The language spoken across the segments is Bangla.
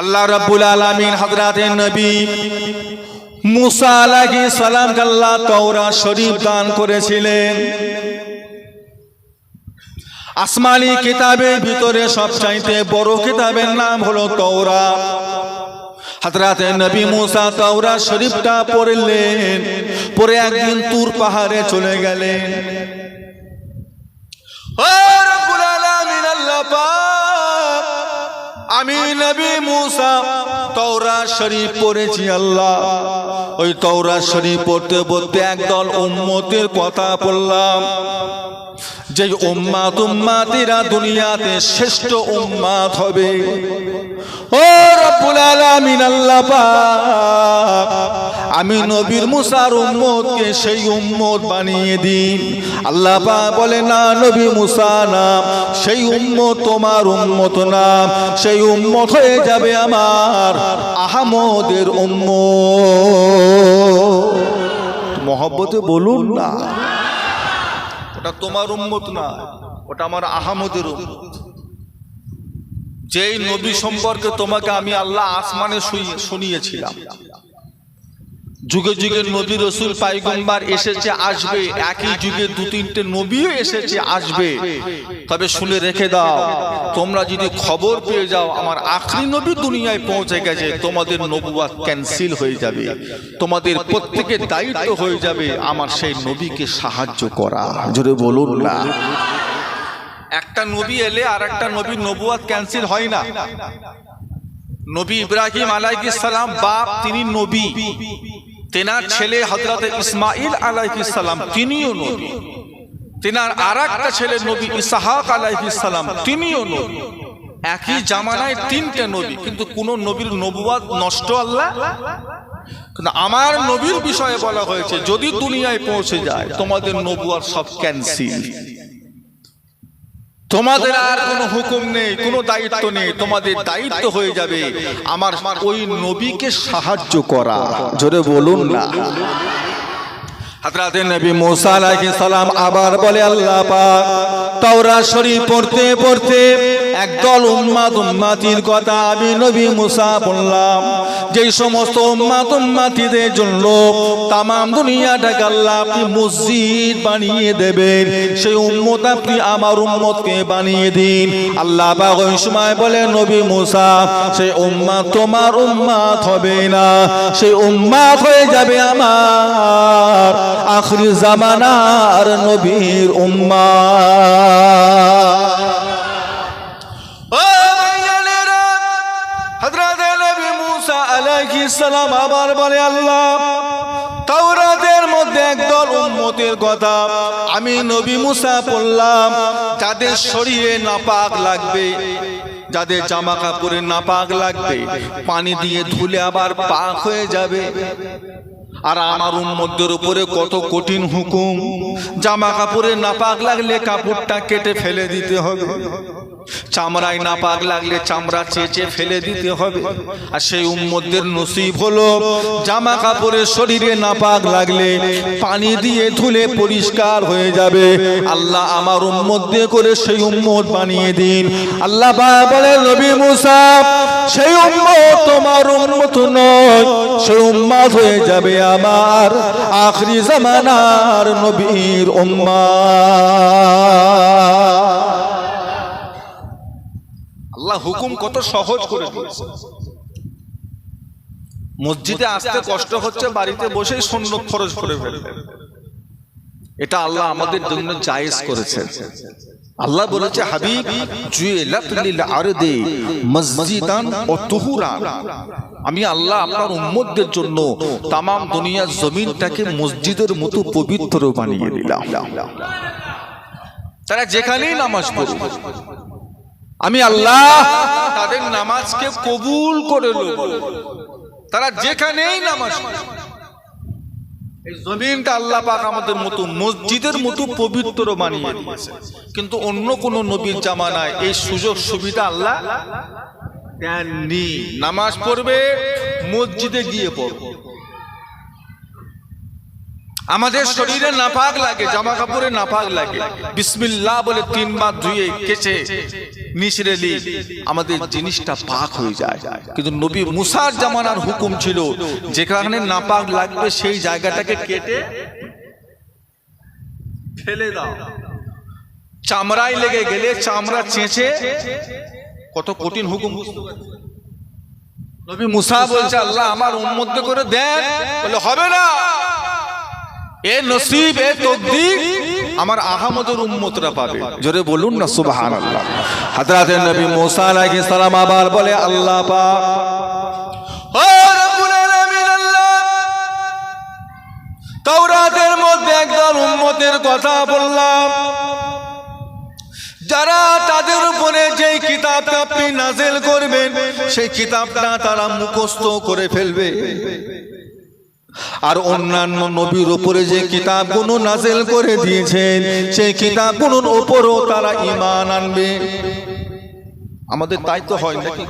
আল্লাহ রাব্বুল আলামিন হযরতের নবী মুসা আলাইহিস সালাম আল্লাহ তাওরাত শরীফ দান করেছিলেন। আসমানি কিতাবের ভিতরে সবচাইতে বড় কিতাবের নাম হলো তাওরাত হযরতে নবী মুসা তাওরাত শরীফটা পড়লেন পরে একদিন তুর পাহাড়ে চলে গেলেন। ও আলামিন, আল্লাহ পাক! আমি নবী মুসা তৌরা শরীফ পড়েছি আল্লাহ। ওই তৌরা শরীফ পড়তে পড়তে একদল উম্মতের কথা বললাম। যে উম্মাত উম্মাতিরা দুনিয়াতে শ্রেষ্ঠ উম্মাত হবে। ও রব্বুল আলামিন, আল্লাহ আমি নবীর মুসার উম্মতকে সেই উম্মত বানিয়ে দিন। আল্লাহ বলে, না নবী মুসা, না, সেই উম্মত তোমার উম্মত না। সেই উম্মত হয়ে যাবে আমার আহমদের উম্মত। মহব্বতে বলুন না। ওটা তোমার উম্মত না, ওটা আমার আহমদের উম্মত। যেই নবী সম্পর্কে তোমাকে আমি আল্লাহ আসমানে শুনিয়েছিলাম যুগে যুগে নবী রসুল পাইগম্বার এসেছে, আসবে। একই যুগে দু তিনটে নবীও এসেছে, আসবে। তবে শুনে রেখে দাও, তোমরা যদি খবর পেয়ে যাও, আমার আখরি নবী দুনিয়ায় পৌঁছে গেছে, তোমাদের নবুয়াত ক্যান্সেল হয়ে যাবে। তোমাদের প্রত্যেকের দায়িত্ব হয়ে যাবে, আমার সেই নবীকে সাহায্য করা। জোরে বলুন না। একটা নবী এলে আর একটা নবীর নবুয়াত ক্যান্সেল হয় না। নবী ইব্রাহিম আলাইহিস সালাম বাপ, তিনি নবী। তেনার ছেলে হযরত ইসমাইল আলাইহিস সালাম তিনিও নবী। তেনার আর একটা ছেলে নবী ইসহাক আলাইহিস সালাম তিনিও নবী। একই জামানায় তিনটে নবী কিন্তু কোন নবীর নবুয়াত নষ্ট আল্লাহ? কিন্তু আমার নবীর বিষয়ে বলা হয়েছে যদি দুনিয়ায় পৌঁছে যায় তোমাদের নবুয়াত সব ক্যান্সেল তোমাদের আর কোনো হুকুম নেই কোনো দায়িত্ব নেই তোমাদের দায়িত্ব হয়ে যাবে। আমার ওই নবীকে সাহায্য করা। জোরে বলুন না। হাজরাতে নবী মুসা আলাইহিস সালাম আবার বলে আল্লাহ পাক তাওরা শরীফ পড়তে পড়তে একদল উম্মাত উম্মাতির কথা আমি নবী মুসা বললাম। যেই সমস্ত উম্মাত উম্মাতিদের জন্য তামাম দুনিয়াটাকে আল্লাহ আপনি মসজিদ বানিয়ে দেবেন, সেই উম্মত আপনি আমার উম্মতকে বানিয়ে দিন। আল্লাহ পাক ওই সময় বলে, নবী মুসা, সেই উম্মাত তোমার উম্মাত হবে না, সেই উম্মাত হয়ে যাবে আমার আখরি জামানার নবীর উম্মা আবার বলে আল্লাহ, তাওরাতের মধ্যে একদল উম্মতের কথা আমি নবী মুসা পড়লাম যাদের শরীরে নাপাক লাগবে, যাদের জামা কাপড়ে নাপাক লাগবে, পানি দিয়ে ধুলে আবার পাক হয়ে যাবে। আর আমার উম্মদের উপরে কত কঠিন হুকুম। জামা কাপড়ে নাপাক লাগলে কাপড়টা কেটে ফেলে দিতে হবে। চামড়ায় নাপাক লাগলে চামড়া চেঁচে ফেলে দিতে হবে। আর সেই উম্মদের নসিব হলো জামা কাপড়ে শরীরে নাপাক লাগলে পানি দিয়ে ধুলে পরিষ্কার হয়ে যাবে। আল্লাহ আমার উম্মত দিয়ে করে সেই উম্মত বানিয়ে দিন। আল্লাহ বলে নবী মুসা, সেই উম্মত তোমার উম্মত নয়, সেই উম্মাদ হয়ে যাবে আমার আখরি জামানার নবীর আল্লাহ হুকুম কত সহজ করে দিয়েছে। মসজিদে আসতে কষ্ট হচ্ছে, বাড়িতে বসেই সৈন্য খরচ করে ফেলবে। এটা আল্লাহ আমাদের জন্য জায়েজ করেছে আল্লাহ বলেছে, হাবিব জুয়েলাত লিল আরদি মসজিদান ও তুহুরান আমি আল্লাহ আপনার উম্মতদের জন্য তাম দুনিয়ার জমিনটাকে মসজিদের মতো পবিত্র বানিয়ে দিলাম তারা যেখানেই নামাজ পড়বে আমি আল্লাহ তাদের নামাজকে কবুল করে তারা যেখানেই নামাজ পড়ে। জমিনটা আল্লাহ পাক আমাদের মতো মসজিদের মতো পবিত্র বানিয়ে দিয়েছে। কিন্তু অন্য কোন নবীর জামানায় এই সুযোগ সুবিধা আল্লাহ দেননি। নামাজ পড়বে, মসজিদে গিয়ে পড়বে। আমাদের শরীরে নাপাক লাগে জামা কাপড়ে নাপাক লাগে। বিসমিল্লাহ বলে তিনবার ধুয়ে কেচে নিচড়েলি আমাদের জিনিসটা পাক হয়ে যায়। কিন্তু নবী মুসার জামানার হুকুম ছিল যেখানে নাপাক লাগবে সেই জায়গাটাকে কেটে ফেলে দাও। চামড়ায় লেগে গেলে চামড়া চেঁচে কত কঠিন হুকুম। নবী মুসা বলছে আল্লাহ আমার উন্মুক্ত করে দেন। বলে হবে না। এ এ আমার জোরে বলুন না নবী আবার বলে, আল্লাহ তাওরাতের মধ্যে একদল উম্মতের কথা বললাম। যারা তাদের উপরে যেই কিতাবটা আপনি নাজেল করবেন, সেই কিতাবটা তারা মুখস্থ করে ফেলবে। আর অন্যান্য নবীর উপরে যে কিতাবগুলো নাজেল করে দিয়েছেন, সেই কিতাবগুলোর উপরও তারা ইমান আনবে। আমাদের তাই তো হয় নাকি?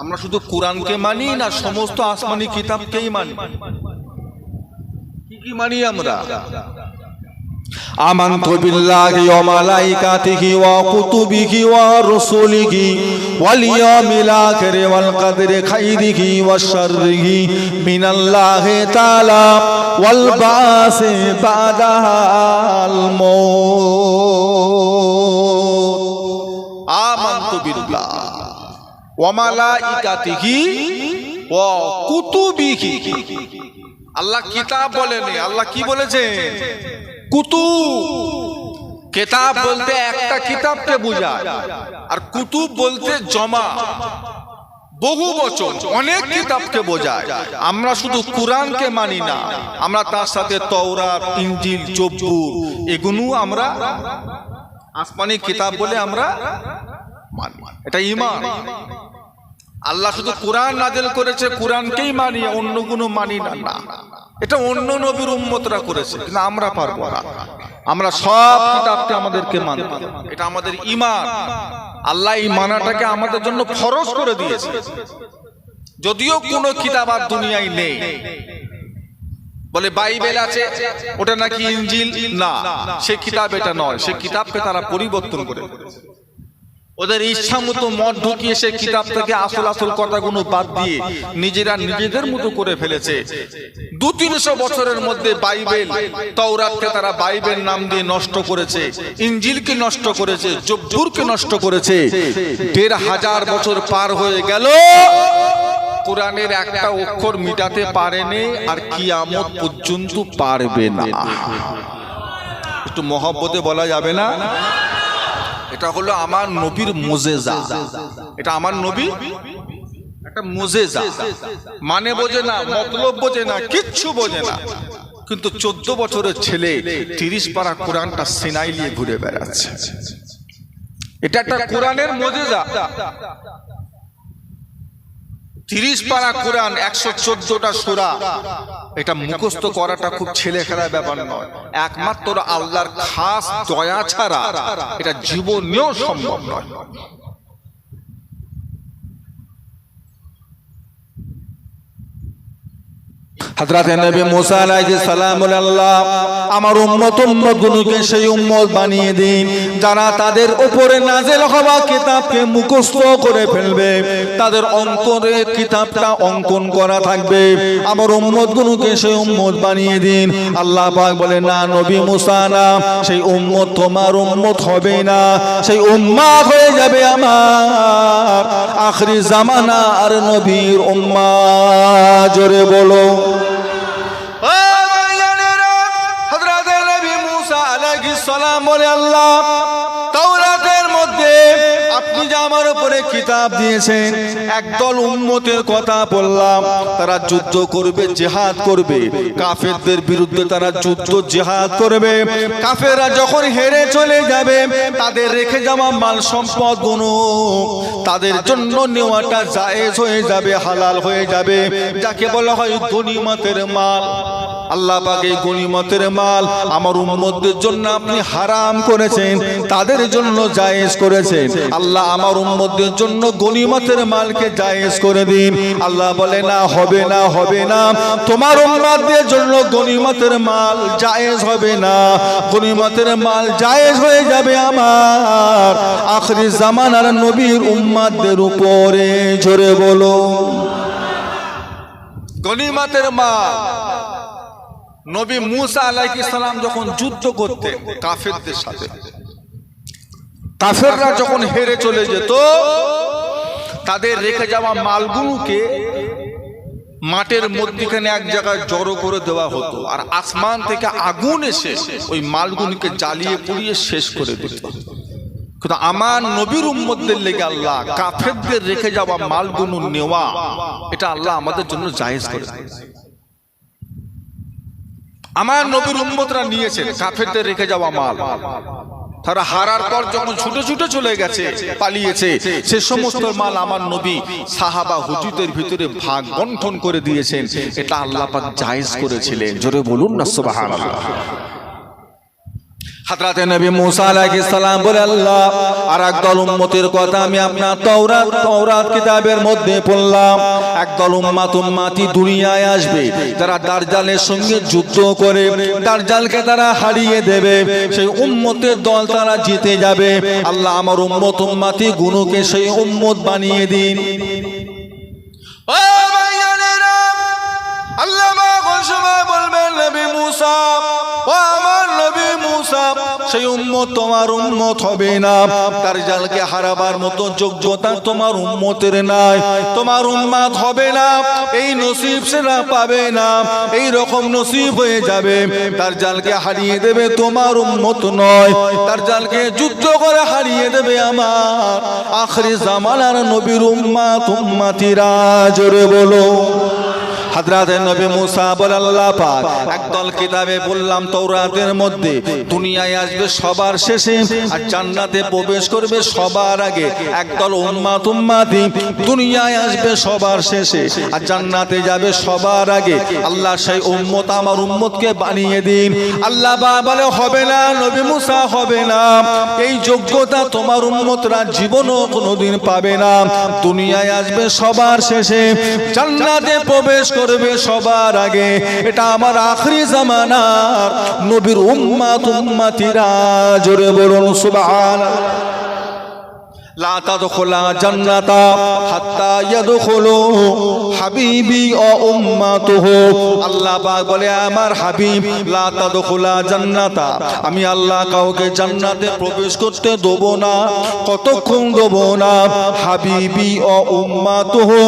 আমরা শুধু কোরআনকে মানি না, সমস্ত আসমানি কিতাবকেই মানি। কি কি মানি আমরা? آمنت بالله وملائكته وكتبه ورسله واليوم الآخر والقدر خيره وشره من الله تعالى والبعث بعد الموت আমান্তু বিল্লাহ ওয়া মালাইকাতিহি ওয়া কুতুবিহি আল্লাহ কিতাব বলেনি আল্লাহ কি বলেছেন কুতুব কেতাব বলতে একটা কিতাবকে বোঝায়। আর কুতুব বলতে জমা। বহু বচন অনেক কিতাবকে বোঝায়। আমরা শুধু কোরআনকে মানি না। আমরা তার সাথে তওরাত ইনজিল জব্বুর এগুলো আমরা আসমানি কিতাব বলে আমরা মানি। এটা ইমান। আল্লাহ শুধু কোরআন নাজেল করেছে কোরআনকেই মানি অন্য কোনো মানি না। না। এটা অন্য নবীর উম্মতরা করেছে। কিন্তু আমরা পারব না। আমরা সব কিতাবকে আমাদেরকে মানতে হবে। এটা আমাদের ইমান আল্লাহ এই মানাটাকে আমাদের জন্য ফরজ করে দিয়েছে। যদিও কোনো কিতাব আর দুনিয়ায় নেই। বলে বাইবেল আছে, ওটা নাকি ইঞ্জিল? না, সে কিতাব এটা নয়। সে কিতাবকে তারা পরিবর্তন করে। ওদের ইচ্ছা মতো মত ঢুকিয়ে সে কিতাব থেকে আসল আসল কথাগুলো বাদ দিয়ে নিজেরা নিজেদের মতো করে ফেলেছে। দু তিনশো বছরের মধ্যে বাইবেল তৌরাতকে তারা বাইবেল নাম দিয়ে নষ্ট করেছে, ইঞ্জিলকে নষ্ট করেছে, জব্বুরকে নষ্ট করেছে। দেড় হাজার বছর পার হয়ে গেল, কোরআনের একটা অক্ষর মিটাতে পারেনি আর কিয়ামত পর্যন্ত পারবে না। একটু মহব্বতে বলা যাবে না? এটা হলো আমার নবীর মোজেজা। এটা আমার নবী? একটা মোজেজা। মানে বোঝে না, মতলব বোঝে না, কিচ্ছু বোঝে না। কিন্তু চোদ্দ বছরের ছেলে তিরিশ পাড়া কোরআনটা সিনাই নিয়ে ঘুরে বেড়াচ্ছে। এটা একটা কোরআনের মোজেজা। তিরিশ পারা কোরআন, একশো চোদ্দটা সুরা। এটা মুখস্থ করাটা খুব ছেলে খেলার ব্যাপার নয়। একমাত্র আল্লাহর খাস দয়া ছাড়া এটা জীবনেও সম্ভব নয়। নবী মুসা আলাইহিস সালাম আল্লাহ, আমার উম্মত উম্মতগুলোকে সেই উম্মত বানিয়ে দিন। যারা তাদের উপরে হওয়া কিতাবকে মুখস্থ করে ফেলবে, তাদের কিতাবটা অঙ্কন করা থাকবে। আমার উম্মতগুলোকে সেই উম্মত বানিয়ে দিন। আল্লাহ পাক বলে, না নবী মুসা, না, সেই উম্মত তোমার উম্মত হবে না। সেই উম্মাত হয়ে যাবে আমার। আখরি জামানা আর নবীর উম্মা। জোরে বলো। বলে আল্লাহ, তাওরাতের মধ্যে আপনি যে আমার উপরে কিতাব দিয়েছেন, একদল উম্মতের কথা বললাম, তারা যুদ্ধ করবে, জেহাদ করবে। কাফেরদের বিরুদ্ধে তারা যুদ্ধ, জেহাদ করবে। কাফেররা যখন হেরে চলে যাবে, তাদের রেখে যাওয়া মাল সম্পদগুলো তাদের জন্য নেওয়াটা জায়েজ হয়ে যাবে, হালাল হয়ে যাবে, যাকে বলা হয় গনিমতের মাল। আল্লাহ পাক এই মাল আমার উম্মতদের জন্য আপনি হারাম করেছেন, তাদের জন্য জায়েজ করেছেন। আল্লাহ আমার উম্মতদের জন্য গনিমতের মালকে জায়েজ করে দিন। আল্লাহ বলে, না, হবে না হবে না। তোমার উম্মতদের জন্য গনিমতের মাল জায়েজ হবে না। গনিমতের মাল জায়েজ হয়ে যাবে আমার। আখরি জামানার নবীর উম্মাদের উপরে জোরে বলো। গনিমাতের মা নবী মুসা আলাইহিস সালাম যখন যুদ্ধ করতেন কাফেরদের সাথে, কাফেররা যখন হেরে চলে যেত, তাদের রেখে যাওয়া মালগুলোকে মাঠের মধ্যখানে এক জায়গায় জড়ো করে দেওয়া হতো আর আসমান থেকে আগুন এসে ওই মালগুলোকে জ্বালিয়ে পুড়িয়ে শেষ করে দিত কিন্তু আমার নবীর উম্মতদের লেগে আল্লাহ কাফেরদের রেখে যাওয়া মালগুলো নেওয়া, এটা আল্লাহ আমাদের জন্য জায়েজ করে। আমার নবীর উম্মতরা নিয়েছেন, কাফেরদের রেখে যাওয়া মাল। তারা হারার পর যখন ছুটে ছুটে চলে গেছে, পালিয়েছে, সে সমস্ত মাল আমার নবী সাহাবা হুজুদের ভিতরে ভাগ বন্টন করে দিয়েছেন। এটা আল্লাহ পাক জায়েজ করেছিলেন। জোরে বলুন না, সুবহানাল্লাহ। হাজরাতে নবী মুসা আলাইহিস সালাম বলে, আল্লাহ আর একদল উম্মতের কথা আমি আপনার তাওরাত তাওরাত কিতাবের মধ্যে পড়লাম। একদল উম্মাত উম্মাতি দুনিয়ায় আসবে। যারা দারজালের সঙ্গে যুদ্ধ করে, দারজালকে তারা হারিয়ে দেবে। সেই উম্মতের দল তারা জিতে যাবে। আল্লাহ আমার উম্মত উম্মাতি গুনুকে সেই উম্মত বানিয়ে দিন। সেই উম্মত তোমার উম্মত হবে না। তার জালকে হারাবার মতো যোগ্যতা তোমার উম্মতের নাই। তোমার উম্মাত হবে না। এই নসিব সেরা পাবে না। এই রকম নসিব হয়ে যাবে। তার জালকে হারিয়ে দেবে তোমার উম্মত নয়। তার জালকে যুদ্ধ করে হারিয়ে দেবে আমার। আখরি জামানার নবীর উম্মাত উম্মাতিরা, জোরে বলো। হাজরাতের নবী মুসা বল আল্লাহ পাক, একদল কিতাবে বললাম তৌরাতের মধ্যে, দুনিয়ায় আসবে সবার শেষে আর জান্নাতে প্রবেশ করবে সবার আগে। একদল উম্মাত উম্মাতি দুনিয়ায় আসবে সবার শেষে আর জান্নাতে যাবে সবার আগে। আল্লাহ সেই উম্মত আমার উম্মতকে বানিয়ে দিন। আল্লাহ বলে, হবে না, নবী মুসা, হবে না। এই যোগ্যতা তোমার উম্মতরা জীবনও কোনোদিন পাবে না। দুনিয়ায় আসবে সবার শেষে, জান্নাতে প্রবেশ সবার আগে। এটা আমার আখরি জামানার নবীর উম্মাত উম্মাতিরা। জোরে বলুন সুবহানাল্লাহ। আমি আল্লাহ কাউকে জান্নাতে প্রবেশ করতে দেব না, কতক্ষণ দেব না। হাবিবি ও উম্মাতুহু,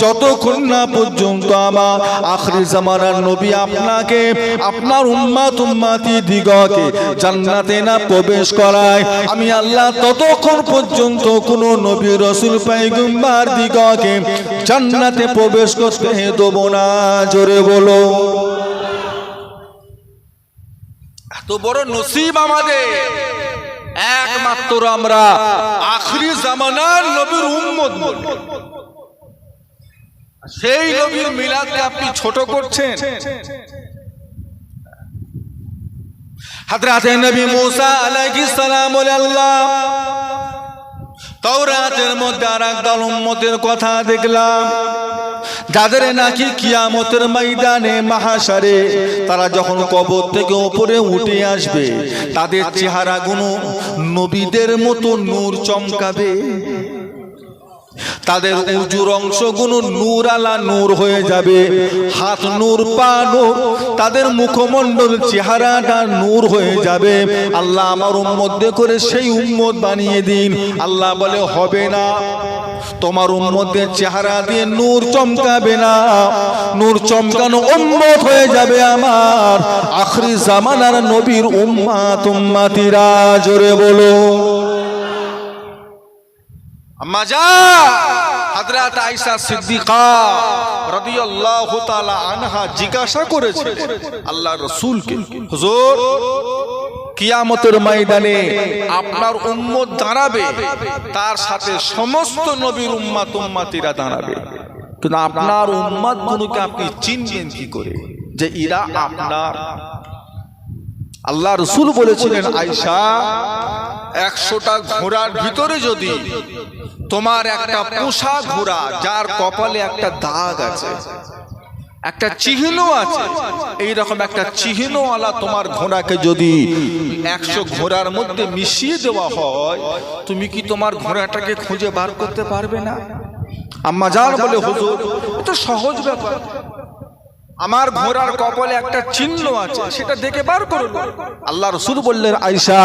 যতক্ষণ না পর্যন্ত আমার আখরি জামানার নবী আপনাকে, আপনার উম্মাত উম্মাতি দিগকে জান্নাতে না প্রবেশ করায়, আমি আল্লাহ ততক্ষণ পর্যন্ত কোন নবী রসুল পাইগুম্বার দিগকে জান্নাতে প্রবেশ করতে দেব না, জোরে বলো। এত বড় নসিব আমাদের। একমাত্র আমরা আখরি জামানার নবীর উম্মত। সেই নবীর মিলাদকে আপনি ছোট করছেন। হাজরাতে নবী মুসা আলাইহিস সালাম বলে, আল্লাহ তাওরাতের মধ্যে আর একদল উম্মতের কথা দেখলাম। যাদের নাকি কিয়ামতের ময়দানে মাহাসারে তারা যখন কবর থেকে ওপরে উঠে আসবে, তাদের চেহারাগুলো নবীদের মতো নূর চমকাবে। তাদের উজুর অংশগুলো নূর আলা নূর হয়ে যাবে। হাত নূর, পা নূর, তাদের মুখমণ্ডল চেহারাটা নূর হয়ে যাবে। আল্লাহ আমার উম্মতে করে সেই উম্মত বানিয়ে দিন। আল্লাহ বলে, হবে না। তোমার উম্মতের চেহারা দিয়ে নূর চমকাবে না। নূর চমকানো উম্মত হয়ে যাবে আমার। আখরি জামানার নবীর উম্মাত, উম্মাতিরা, জোরে বলো। আনহা জিজ্ঞাসা করেছে আল্লাহ কিয়ামতের আপনার উম্মত দাঁড়াবে, তার সাথে সমস্ত নবীর উম্মাত উম্মাতিরা দাঁড়াবে। কিন্তু আপনার উম্মাদ গুলোকে আপনি চিনবেন কি করে? যে ইরা আপনার আল্লাহ রসুল বলেছিলেন আয়সা একশোটা ঘোড়ার ভিতরে যদি তোমার একটা পোষা ঘোড়া যার কপালে একটা দাগ আছে একটা চিহ্ন আছে এই রকম একটা চিহ্নওয়ালা তোমার ঘোড়াকে যদি একশো ঘোড়ার মধ্যে মিশিয়ে দেওয়া হয় তুমি কি তোমার ঘোড়াটাকে খুঁজে বার করতে পারবে না? আম্মা যার বলে হুজুর এটা সহজ ব্যাপার। আমার ঘোড়ার কপালে একটা চিহ্ন আছে, সেটা দেখে বার করুন। আল্লাহ রসুল বললেন আয়সা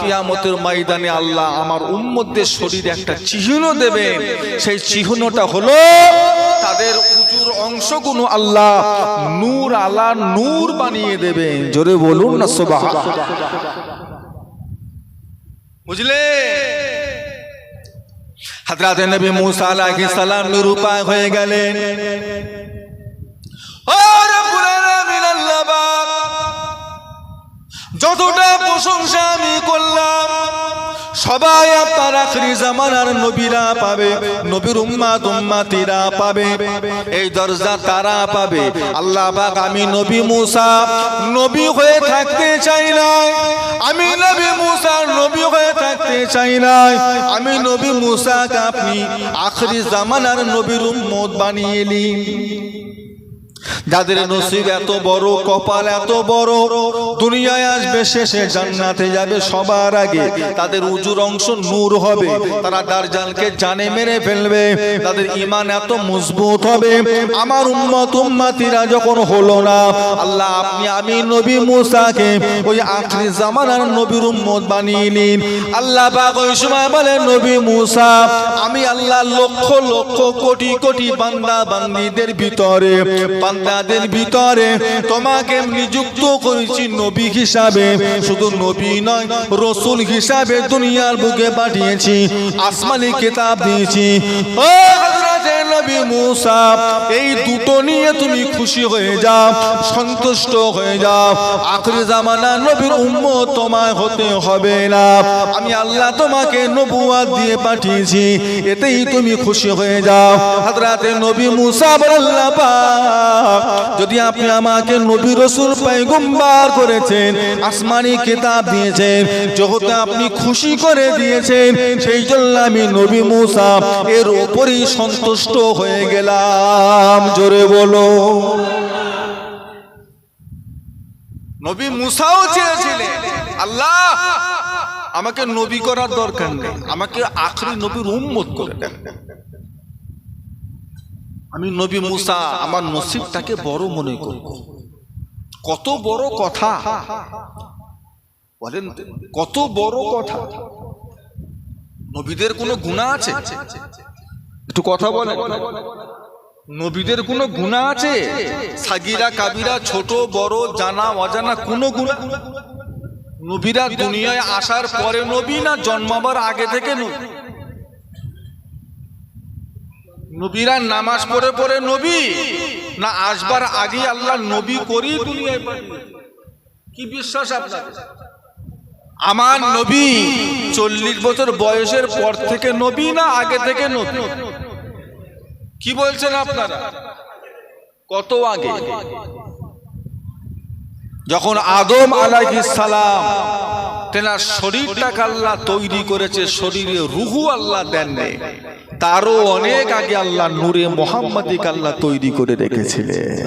কিয়ামতের ময়দানে আল্লাহ আমার উম্মদের শরীরে একটা চিহ্ন দেবে। সেই চিহ্নটা হলো তাদের উজুর অংশগুলো আল্লাহ নূর আলা নূর বানিয়ে দেবেন জোরে বলুন না সোবাহ বুঝলে? হাজরাতে নবী মুসা আলাইহিস সালাম নিরুপায় হয়ে গেলেন ও রব্বুল আলামিন আল্লাহ পাক, যতটা প্রশংসা আমি করলাম, সবাই আপনার আখরি জামানার নবীরা পাবে, নবীর উম্মাত উম্মাতিরা পাবে, এই দরজা তারা পাবে। আল্লাহ পাক, আমি নবী মুসা, নবী হয়ে থাকতে চাই না আমি নবী মুসা, নবী হয়ে থাকতে চাই না আমি নবী মুসাকে আপনি আখরি জামানার নবীর উম্মত বানিয়ে নিন। যাদের নসিব এত বড় কপাল এত বড় দুনিয়ায় আসবে শেষে জান্নাতে যাবে সবার আগে। তাদের উজুর অংশ নূর হবে। তারা দারজালকে জানে মেরে ফেলবে। তাদের ইমান এত মজবুত হবে। আমার উম্মত উম্মাতিরা যখন হলো না আল্লাহ আপনি আমি নবী মুসাকে ওই আখরি জামানার নবীর উম্মত বানিয়ে নিন। আল্লাহ পাক ওই সময় বলে নবী মুসা আমি আল্লাহ লক্ষ লক্ষ কোটি কোটি বান্দা বান্দিদের ভিতরে বান্দাদের ভিতরে তোমাকে নিযুক্ত করেছি নবী হিসাবে। শুধু নবী নয়, রসুল হিসাবে দুনিয়ার বুকে পাঠিয়েছি, আসমানি কিতাব দিয়েছি। এই দুটো নিয়ে তুমি খুশি হয়ে যাও, সন্তুষ্ট হয়ে যাও। আখরি জামানা নবীর উম্মত তোমায় হতে হবে না। আমি আল্লাহ তোমাকে নবুয়াত দিয়ে পাঠিয়েছি, এতেই তুমি খুশি হয়ে যাও। হযরতে নবী মুসা আল্লাহ যদি আপনি আমাকে নবী রসুল পয়গম্বর করেছেন, আসমানি কিতাব দিয়েছেন, জগতে আপনি খুশি করে দিয়েছেন, সেই জন্য আমি নবী মুসা এর উপরই সন্তুষ্ট হয়ে গেলাম। জোরে বলো। নবী মুসাও চেয়েছিলেন, আল্লাহ, আমাকে নবী করার দরকার নেই, আমাকে আখরি নবীর উম্মত করে দেন। আমি নবী মুসা আমার নসিবটাকে বড় মনে করব কত বড় কথা। বলেন কত বড় কথা। নবীদের কোনো গুণা আছে? একটু কথা বলেন। নবীদের কোনো গুণা আছে? সাগিরা কাবিরা ছোট বড় জানা অজানা কোনো গুণা? নবীরা দুনিয়ায় আসার পরে নবী না জন্মাবার আগে থেকে নবী? নবীরা নামাজ পড়ে পড়ে নবী না আসবার আগে আল্লাহ নবী করি দুনিয়ায় কি বিশ্বাস আপনার আমার নবী চল্লিশ বছর বয়সের পর থেকে নবী না আগে থেকে নবী? কি বলছেন আপনারা? কত আগে? যখন আদম সালাম তেনার শরীরটাকে আল্লাহ তৈরি করেছে শরীরে রুহু আল্লাহ দেন নেই তারও অনেক আগে আল্লাহ নূরে মোহাম্মদিক আল্লাহ তৈরি করে রেখেছিলেন।